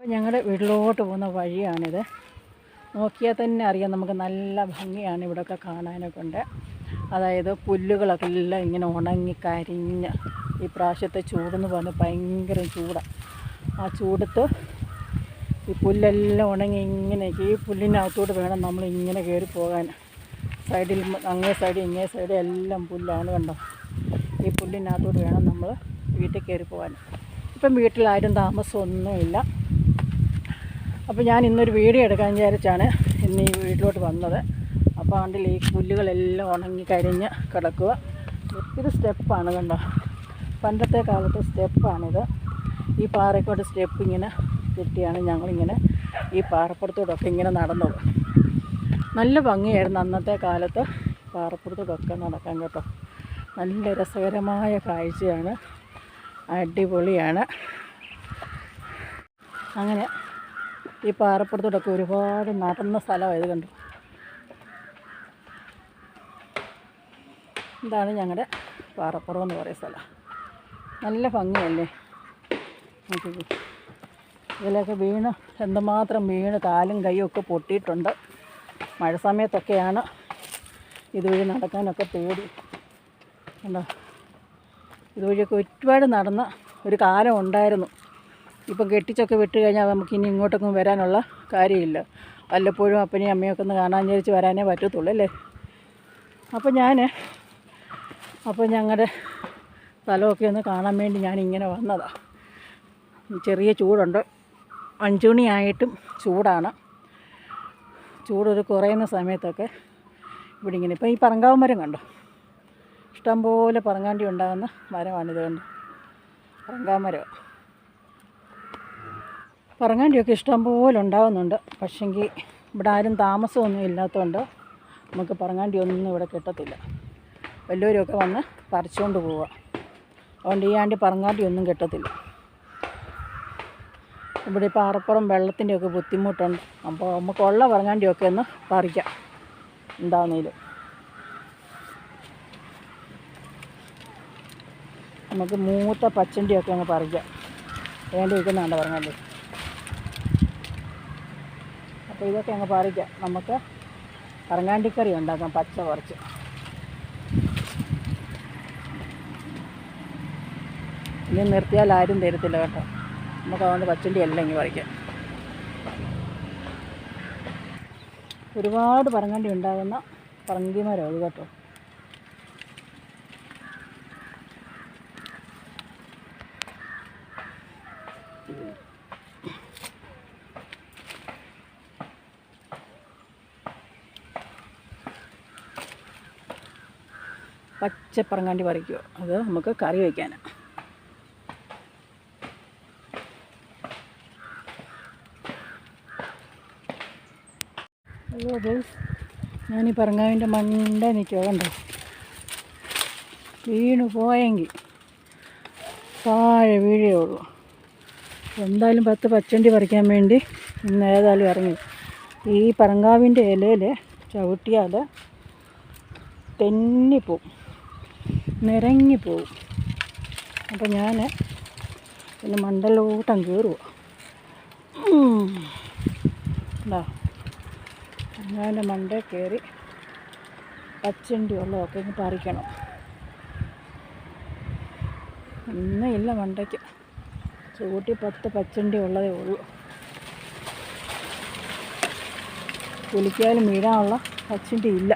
അപ്പോൾ ഞങ്ങളുടെ വീട്ടിലോട്ട് പോകുന്ന വഴിയാണിത്. നോക്കിയാൽ തന്നെ അറിയാം നമുക്ക് നല്ല ഭംഗിയാണ് ഇവിടെയൊക്കെ കാണാനൊക്കെ ഉണ്ട്. അതായത് പുല്ലുകളൊക്കെ എല്ലാം ഇങ്ങനെ ഉണങ്ങി കരിഞ്ഞ് ഈ പ്രാവശ്യത്തെ ചൂടെന്ന് പറഞ്ഞാൽ ഭയങ്കര ചൂടാണ് ആ ചൂടത്ത് ഈ പുല്ലെല്ലാം ഉണങ്ങി ഇങ്ങനെ ഈ പുല്ലിനകത്തോട്ട് വേണം നമ്മൾ ഇങ്ങനെ കയറി പോകാൻ. സൈഡിൽ അങ്ങേ സൈഡ് ഇങ്ങേ സൈഡ് എല്ലാം പുല്ലാണ് കണ്ടോ? ഈ പുല്ലിനകത്തോട്ട് വേണം നമ്മൾ വീട്ടിൽ കയറി പോകാൻ. ഇപ്പം വീട്ടിലാരും താമസമൊന്നുമില്ല. അപ്പോൾ ഞാൻ ഇന്നൊരു വീഡിയോ എടുക്കാൻ വിചാരിച്ചാണ് ഇന്ന് ഈ വീട്ടിലോട്ട് വന്നത്. അപ്പോൾ ആണ്ടിൽ ഈ പുല്ലുകളെല്ലാം ഉണങ്ങി കരിഞ്ഞ് കിടക്കുക. ഇത് സ്റ്റെപ്പാണ് കണ്ടോ? പണ്ടത്തെ കാലത്ത് സ്റ്റെപ്പാണിത്. ഈ പാറയ്ക്കോട്ട് സ്റ്റെപ്പ് ഇങ്ങനെ കെട്ടിയാണ് ഞങ്ങളിങ്ങനെ ഈ പാറപ്പുറത്തോടൊക്കെ ഇങ്ങനെ നടന്നത്. നല്ല ഭംഗിയായിരുന്നു അന്നത്തെ കാലത്ത് പാറപ്പുറത്തോടൊക്കെ നടക്കാൻ കേട്ടോ. നല്ല രസകരമായ കാഴ്ചയാണ്. അടിപൊളിയാണ്. അങ്ങനെ ഈ പാറപ്പുറത്തോടൊക്കെ ഒരുപാട് നടന്ന സ്ഥലമായത് കണ്ടു. ഇതാണ് ഞങ്ങളുടെ പാറപ്പുറം എന്ന് പറയുന്ന സ്ഥലം. നല്ല ഭംഗിയല്ലേ? ഇതിലൊക്കെ വീണ് എന്തുമാത്രം വീണ് കാലും കൈയും ഒക്കെ പൊട്ടിയിട്ടുണ്ട്. മഴ സമയത്തൊക്കെയാണ് ഇതുവഴി നടക്കാനൊക്കെ പേടി. ഉണ്ടോ ഇതുവഴിയൊക്കെ ഒരുപാട് നടന്ന ഒരു കാലം ഉണ്ടായിരുന്നു. ഇപ്പം കെട്ടിച്ചൊക്കെ വിട്ട് കഴിഞ്ഞാൽ നമുക്ക് ഇനി ഇങ്ങോട്ടൊന്നും വരാനുള്ള കാര്യമില്ല. വല്ലപ്പോഴും അപ്പനെയും അമ്മയൊക്കെ ഒന്ന് കാണാൻ വിചാരിച്ച് വരാനേ പറ്റത്തുള്ളൂ അല്ലേ? അപ്പോൾ ഞാൻ അപ്പോൾ ഞങ്ങളുടെ സ്ഥലമൊക്കെ ഒന്ന് കാണാൻ വേണ്ടി ഞാൻ ഇങ്ങനെ വന്നതാണ് ചെറിയ ചൂടുണ്ട്. അഞ്ചുമണിയായിട്ടും ചൂടാണ്. ചൂടൊരു കുറയുന്ന സമയത്തൊക്കെ ഇവിടെ ഇങ്ങനെ ഇപ്പം ഈ പറങ്കാവ് മരം കണ്ടോ? ഇഷ്ടംപോലെ പറങ്ങാണ്ടി ഉണ്ടാകുന്ന മരമാണിത് കണ്ടോ? പറങ്കാവ് മരം. പറങ്ങാണ്ടിയൊക്കെ ഇഷ്ടംപോലെ ഉണ്ടാകുന്നുണ്ട് പക്ഷെങ്കിൽ ഇവിടെ ആരും താമസമൊന്നും ഇല്ലാത്തതുകൊണ്ട് നമുക്ക് പറങ്ങാണ്ടി ഒന്നും ഇവിടെ കിട്ടത്തില്ല. വലിയവരൊക്കെ വന്ന് പറിച്ചുകൊണ്ട് പോവുക. അതുകൊണ്ട് ഈ ആണ്ടി പറങ്ങാണ്ടി ഒന്നും കിട്ടത്തില്ല. ഇവിടെ ഇപ്പോൾ ആറപ്പുറം വെള്ളത്തിന്റെയൊക്കെ ബുദ്ധിമുട്ടുണ്ട്. അപ്പോൾ നമുക്ക് ഉള്ള പറങ്ങാണ്ടിയൊക്കെ ഒന്ന് പറിക്കാം. എന്താണെങ്കിലും നമുക്ക് മൂത്ത പച്ചണ്ടിയൊക്കെ ഒന്ന് പറിക്കാം. വേണ്ടി വയ്ക്കുന്നതാണ് പറങ്ങാണ്ടി അപ്പോൾ ഇതൊക്കെ അങ്ങ് പറിക്കാം നമുക്ക് കറങ്ങാണ്ടിക്കറി ഉണ്ടാക്കാം പച്ച കുറച്ച്. ഇനി നിർത്തിയാൽ ആരും തരത്തില്ല കേട്ടോ. നമുക്ക് അതുകൊണ്ട് പച്ചണ്ടി എല്ലാം ഇങ്ങനെ പറിക്കാം. ഒരുപാട് പറങ്ങാണ്ടി ഉണ്ടാകുന്ന പറങ്കി മരം അത് കേട്ടോ. പച്ച പറങ്ങാണ്ടി പറിക്കുക. അത് നമുക്ക് കറി വയ്ക്കാൻ അയ്യോ അത് ഞാൻ ഈ പറങ്ങാവിന്റെ മണ്ട നിൽക്കുക കണ്ടോ? വീണ് പോയെങ്കിൽ താഴെ വീഴേ ഉള്ളൂ. എന്തായാലും പത്ത് പച്ചണ്ടി പറിക്കാൻ വേണ്ടി ഇന്ന് ഏതായാലും ഇറങ്ങി. ഈ പറങ്കാവിന്റെ ഇലയിൽ ചവിട്ടിയാൽ തെന്നിപ്പോവും. നിരങ്ങിപ്പോവും. അപ്പോൾ ഞാൻ പിന്നെ മണ്ടലോട്ടം കയറുക ഞാൻ മണ്ട കയറി പച്ചണ്ടി ഉള്ളതൊക്കെ ഇങ്ങ് പറിക്കണം. ഒന്നും ഇല്ല മണ്ടയ്ക്ക്. ചൂട്ടി പത്ത് പച്ചണ്ടി ഉള്ളതേ ഉള്ളൂ. കുലിക്കാലും വീഴാനുള്ള പച്ചണ്ടി ഇല്ല.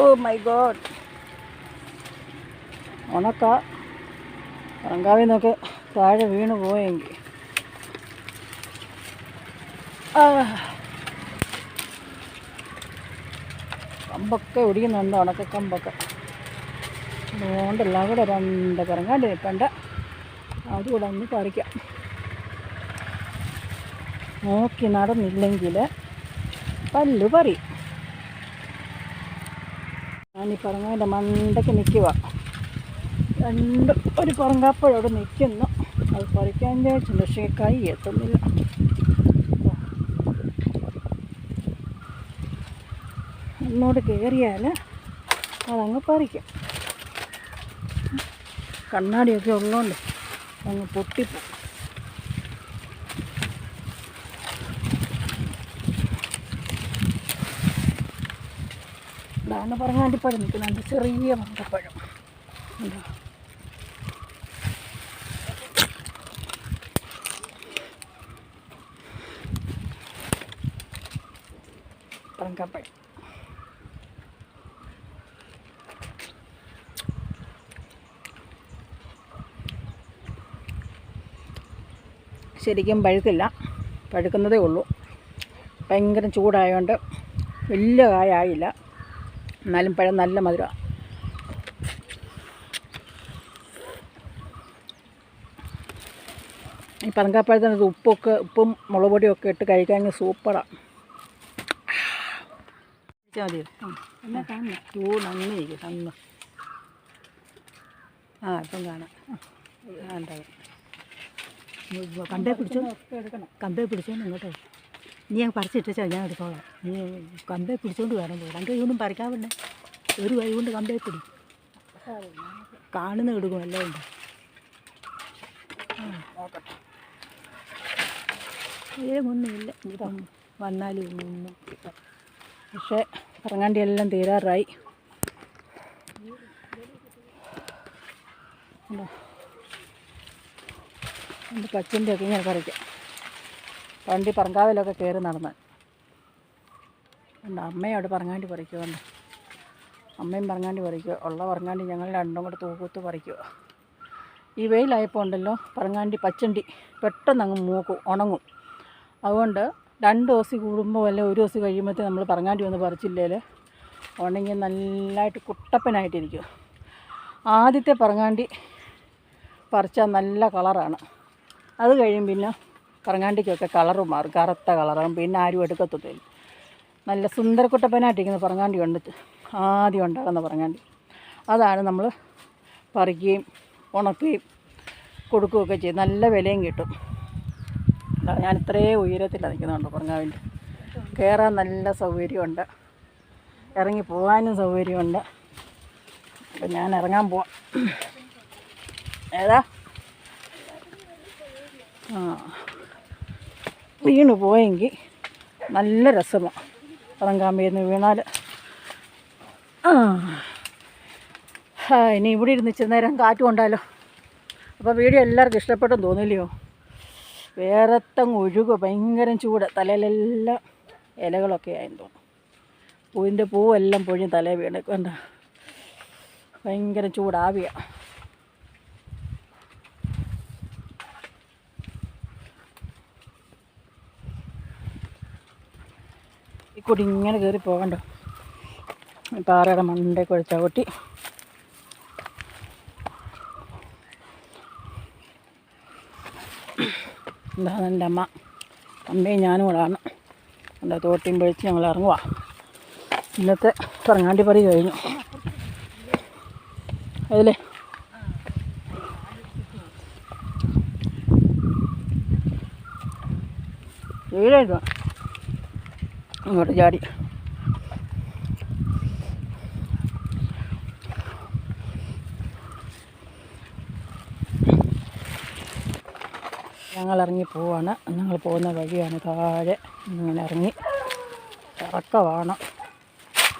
ഓ മൈ ഗോഡ് ഉണക്ക. പറങ്കാവിൽ നിന്നൊക്കെ താഴെ വീണ് പോയെങ്കിൽ. കമ്പൊക്കെ ഒടിയുന്നുണ്ട് ഉണക്ക കമ്പൊക്കെ. അതുകൊണ്ട് കൂടെ രണ്ട് പറങ്ങാണ്ട് നിൽക്കണ്ട അതുകൂടെ ഒന്ന് പറിക്കാം. നോക്കി നടന്നില്ലെങ്കിൽ പല്ലു പറി. ഞാൻ ഈ പറങ്ങാന്റെ മണ്ടയ്ക്ക് നിൽക്കുക രണ്ട് ഒരു പറങ്കാപ്പഴം അവിടെ നിൽക്കുന്നു അത് പറിക്കാൻ വിചാരിച്ചു പക്ഷേ എത്തുന്നില്ല. ഒന്നുകൂടെ കയറിയാൽ അതങ്ങ് പറിക്കും. കണ്ണാടിയൊക്കെ ഉള്ളതുകൊണ്ട് അങ്ങ് പൊട്ടിപ്പോ ഇതാണ് പറങ്ങാണ്ടിപ്പഴം നിൽക്കുന്നുണ്ട് ചെറിയ മന്തപ്പഴം ഉണ്ടോ? പറങ്കപ്പഴം ശരിക്കും പഴുത്തില്ല പഴുക്കുന്നതേ ഉള്ളൂ. ഭയങ്കര ചൂടായതുകൊണ്ട് വലിയ കായായില്ല. എന്നാലും പഴം നല്ല മധുരമാണ്. ഈ പറങ്കാപ്പഴത്തിനകത്ത് ഉപ്പൊക്കെ ഉപ്പും മുളക് ഒക്കെ ഇട്ട് കഴിക്കാൻ സൂപ്പറാണ് മതി എന്നാ ഇരിക്കും ആ ഇപ്പം കാണാം. കണ്ടേ പിടിച്ചോ? കമ്പേ പിടിച്ചോ? കമ്പേ ഇങ്ങോട്ടോ. നീ ഞാൻ പറിച്ചിട്ടാ ഞാൻ എടുത്തോളാം നീ കമ്പേ പിടിച്ചോണ്ട് വേണം രണ്ട് കൈ പറിക്കാൻ വേണ്ടേ ഒരു കൈ കൊണ്ട് കമ്പേ പിടി. കാണുന്ന എടുക്കും എല്ലാം ഉണ്ട്. ഒന്നുമില്ല വന്നാലും ഒന്നും. പക്ഷേ പറങ്ങാണ്ടി എല്ലാം തീരാറായി. പച്ചിന്റെ ഒക്കെ ഞാൻ പറിക്കാം. പണ്ട് ഈ പറങ്കാവിലൊക്കെ കയറി നടന്ന്. ഉണ്ട് അമ്മയോട് പറങ്ങാണ്ടി പറിക്കുന്നുണ്ട് അമ്മയും പറങ്ങാണ്ടി പറിക്കുക ഉള്ള പറങ്ങാണ്ടി ഞങ്ങൾ രണ്ടും കൂടെ തൂക്കൂത്ത് പറിക്കുക ഈ വെയിലായപ്പോൾ ഉണ്ടല്ലോ പറങ്ങാണ്ടി പച്ചണ്ടി പെട്ടെന്ന് അങ്ങ് മൂക്കും ഉണങ്ങും. അതുകൊണ്ട് രണ്ട് ദിവസം കൂടുമ്പോൾ അല്ലെ ഒരു ദിവസം കഴിയുമ്പോഴത്തേ നമ്മൾ പറങ്ങാണ്ടി ഒന്ന് പറിച്ചില്ലേൽ ഉണങ്ങി നല്ലതായിട്ട് കുട്ടപ്പനായിട്ടിരിക്കും ആദ്യത്തെ പറങ്ങാണ്ടി പറിച്ചാൽ നല്ല കളറാണ്. അത് കഴിയും പിന്നെ പറങ്ങാണ്ടിക്കൊക്കെ കളറ് മാറും. കറുത്ത കളറാകും പിന്നെ ആരും എടുക്കത്തില്ല നല്ല സുന്ദരക്കുട്ടപ്പനായിട്ടിരിക്കുന്ന പറങ്ങാണ്ടി ഉണ്ട്. ആദ്യം ഉണ്ടാകുന്ന പറങ്ങാണ്ടി അതാണ് നമ്മൾ പറിക്കുകയും ഉണക്കുകയും കൊടുക്കുകയൊക്കെ ചെയ്യും. നല്ല വിലയും കിട്ടും. ഞാൻ ഇത്രേ ഉയരത്തിലാണ് നിൽക്കുന്നുണ്ട് പറങ്ങാവിന്റെ കയറാൻ നല്ല സൗകര്യമുണ്ട്. ഇറങ്ങി പോകാനും സൗകര്യമുണ്ട്. അപ്പം ഞാൻ ഇറങ്ങാൻ പോവാം. ഏതാ? ആ. വീണ് പോയെങ്കിൽ നല്ല രസമാണ് പറങ്കാമ്പയിൽ നിന്ന് വീണാൽ ആ ഇനി ഇവിടെ ഇരുന്ന് ഇച്ചിരി നേരം കാറ്റ് കൊണ്ടാലോ. അപ്പോൾ വീഡിയോ എല്ലാവർക്കും ഇഷ്ടപ്പെട്ടെന്ന് തോന്നില്ലയോ? വേറെത്തങ്ങ് ഒഴുകുക ഭയങ്കര ചൂട്. തലയിലെല്ലാം ഇലകളൊക്കെ ആയെന്ന് തോന്നുന്നു. പൂവിന്റെ പൂവെല്ലാം പൊഴിയും തലയിൽ വീണ്. കണ്ട? ഭയങ്കര ചൂടാവിയാണ് കൂടി ഇങ്ങനെ കയറി പോകണ്ട പാറയുടെ മണ്ടേ കൂടെ ചവിട്ടി എന്താണ് എന്റെ അമ്മ. അമ്മയും ഞാനും കൂടാണ് എന്റെ തോട്ടിയും പൊഴിച്ച് ഞങ്ങൾ ഇറങ്ങുക ഇന്നത്തെ പറങ്ങാണ്ടി പറി കഴിഞ്ഞു. അതിലെ. വീടായിരുന്നു അങ്ങോട്ട് ചാടി. ഞങ്ങൾ ഇറങ്ങി പോവാണ്. ഞങ്ങൾ പോകുന്ന വഴിയാണ് താഴെ. ഇങ്ങനെ ഇറങ്ങി ഇറക്കമാണ്.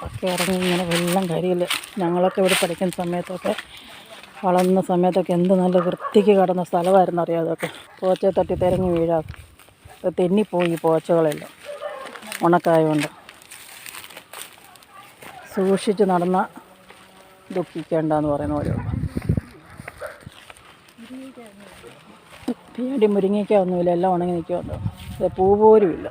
ഒക്കെ ഇറങ്ങി ഇങ്ങനെ വെള്ളം കരിയിൽ. ഞങ്ങളൊക്കെ ഇവിടെ പഠിക്കുന്ന സമയത്തൊക്കെ വളർന്ന സമയത്തൊക്കെ എന്ത് നല്ല വൃത്തിക്ക് കിടന്ന സ്ഥലമായിരുന്നു അറിയാം അതൊക്കെ. തട്ടി തിരങ്ങി വീഴാം. തെന്നിപ്പോയി പോച്ചകളെല്ലാം. ഉണക്കായതുകൊണ്ട് സൂക്ഷിച്ച് നടന്ന ദുഃഖിക്കേണ്ടെന്ന് പറയുന്ന പോലെ പേടി മുരിങ്ങയ്ക്ക ഒന്നുമില്ല എല്ലാം ഉണങ്ങി നിൽക്കുമല്ലോ ഇത് പൂ പോലും ഇല്ല